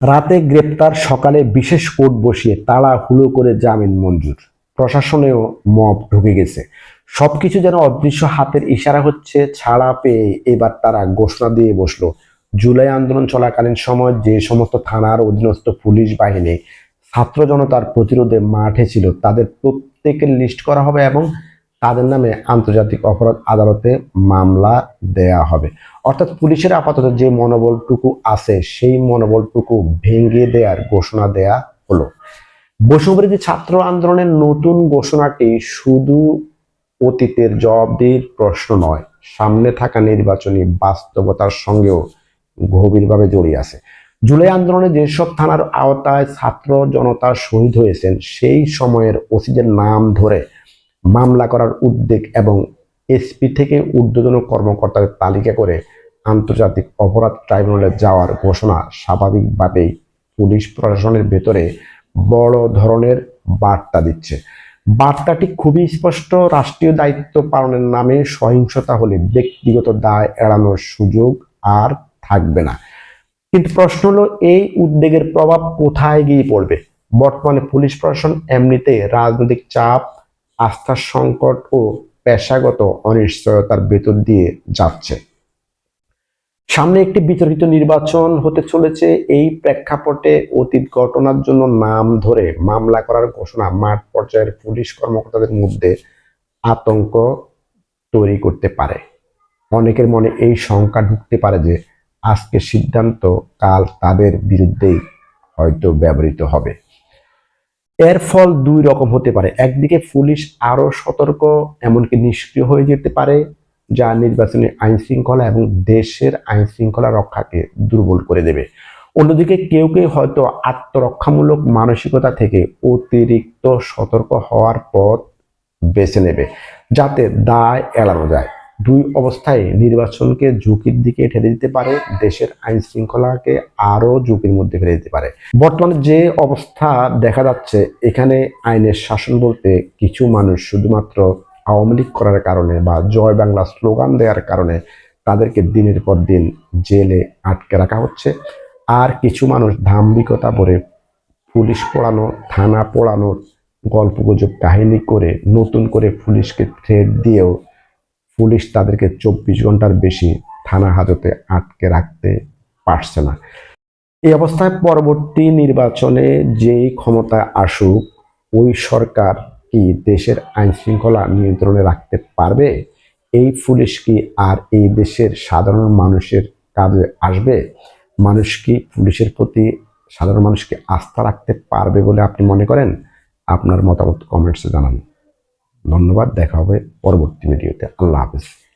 রাতে গ্রেপ্তার সকালে বিশেষ কোর্ট বসিয়ে তালা হুলো করে জামিন মঞ্জুর। প্রশাসনেও মব ঢুকে গেছে। সবকিছু যেন অদৃশ্য হাতের ইশারা হচ্ছে, ছাড়া পেয়ে এবার তারা ঘোষণা দিয়ে বসল। জুলাই আন্দোলন চলাকালীন সময় যে সমস্ত থানার অধীনস্থ পুলিশ বাহিনী ছাত্র জনতার প্রতিরোধে মাঠে ছিল, তাদের প্রত্যেকের লিস্ট করা হবে এবং তাদের নামে আন্তর্জাতিক অপরাধ আদালতে মামলা দেয়া হবে। অর্থাৎ পুলিশের আপাতত যে মনোবলটুকু আছে, সেই মনোবলটুকু ভেঙে দেওয়ার ঘোষণা দেয়া হলো। বৈষম্যবিরোধী ছাত্র আন্দোলনের নতুন ঘোষণাটি শুধু অতীতের জবাবদিহির প্রশ্ন নয়, সামনে থাকা নির্বাচনী বাস্তবতার সঙ্গেও গভীরভাবে জড়িয়ে আছে। জুলাই আন্দোলনে যেসব থানার আওতায় ছাত্র জনতা শহীদ হয়েছেন, সেই সময়ের ওসিদের নাম ধরে মামলা করার উদ্যোগ এবং এসপি থেকে ঊর্ধ্বতন কর্মকর্তাদের তালিকা করে আন্তর্জাতিক অপরাধ ট্রাইব্যুনালে যাওয়ার ঘোষণা স্বাভাবিকভাবেই পুলিশ প্রশাসনের ভেতরে বড় ধরনের বার্তা দিচ্ছে। বার্তাটি খুবই স্পষ্ট, রাষ্ট্রীয় দায়িত্ব পালনের নামে সহিংসতা হলে ব্যক্তিগত দায় এড়ানোর সুযোগ আর থাকবে না। কিন্তু প্রশ্ন হলো, এই উদ্বেগের প্রভাব কোথায় গিয়ে পড়বে? বর্তমানে পুলিশ প্রশাসন এমনিতে রাজনৈতিক চাপ আস্থার সংকট ও পেশাগত অনিশ্চয়তার ভেতর দিয়ে যাচ্ছে। সামনে একটি বিতর্কিত নির্বাচন হতে চলেছে। এই প্রেক্ষাপটে অতীত ঘটনার জন্য নাম ধরে মামলা করার ঘোষণা মাঠ পর্যায়ের পুলিশ কর্মকর্তাদের মধ্যে আতঙ্ক তৈরি করতে পারে। অনেকের মনে এই শঙ্কা ঢুকতে পারে যে আজকের সিদ্ধান্ত কাল তাদের বিরুদ্ধেই হয়তো ব্যবহৃত হবে। এর ফল দুই রকম হতে পারে। একদিকে পুলিশ আরও সতর্ক, এমনকি নিষ্ক্রিয় হয়ে যেতে পারে, যা নির্বাচনী আইন শৃঙ্খলা এবং দেশের আইন শৃঙ্খলা রক্ষাকে দুর্বল করে দেবে। অন্যদিকে কেউ কেউ হয়তো আত্মরক্ষামূলক মানসিকতা থেকে অতিরিক্ত সতর্ক হওয়ার পথ বেছে নেবে, যাতে দায় এড়ানো যায়। দুই অবস্থায় নির্বাচনকে ঝুঁকির দিকে ঠেলে দিতে পারে, দেশের আইন শৃঙ্খলাকে আরও ঝুঁকির মধ্যে ফেলে দিতে পারে। বর্তমানে যে অবস্থা দেখা যাচ্ছে, এখানে আইনের শাসন বলতে কিছু মানুষ শুধুমাত্র আওয়ামী লীগ করার কারণে বা জয় বাংলা স্লোগান দেওয়ার কারণে তাদেরকে দিনের পর দিন জেলে আটকে রাখা হচ্ছে। আর কিছু মানুষ ধাম্বিকতা ভরে পুলিশ পোড়ানো, থানা পোড়ানোর গল্পগুজব কাহিনী করে, নতুন করে পুলিশকে থ্রেট দিয়েও পুলিশ তাদেরকে চব্বিশ ঘণ্টার বেশি থানা হাজতে আটকে রাখতে পারছে না। এই অবস্থায় পরবর্তী নির্বাচনে যেই ক্ষমতায় আসুক, ওই সরকার কি দেশের আইন শৃঙ্খলা নিয়ন্ত্রণে রাখতে পারবে? এই পুলিশ কি আর এই দেশের সাধারণ মানুষের কাজে আসবে? মানুষ কি পুলিশের প্রতি সাধারণ মানুষ কি আস্থা রাখতে পারবে বলে আপনি মনে করেন? আপনার মতামত কমেন্টসে জানান। ধন্যবাদ দেখা হবে পরবর্তী ভিডিওতে। আল্লাহ হাফেজ।